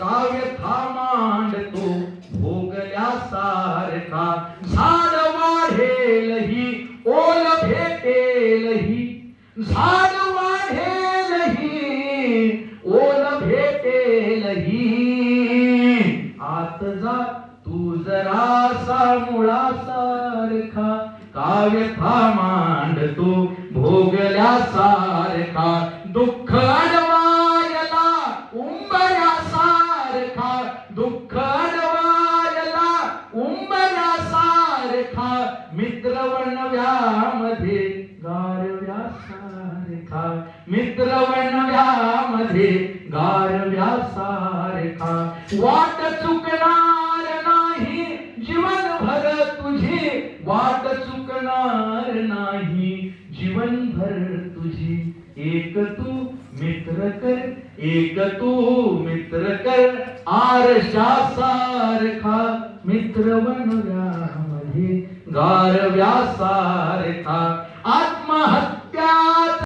काव्य था मांडतो भोगल्या सारखा झाड वाढेलही ओल भेटेलही. झाड वाढेलही ओल भेटेलही. आत जा तू जरासा मुळासारखा. काव्य था मांडतो भोगल्या सारखा दुःख अडवायला उंबऱ्या सारखा दुःख सारखा मित्र वणव्यामध्ये गारव्या सारखा मित्र गारव्या सारखा वाट चुकणार नाही जीवनभर तुझी वाट चुकणार नाही जीवनभर तुझी. एक तू मित्र कर एक तू मित्र कर आरशा सारखा मित्र बनव्यामध्ये गारव्या सारखा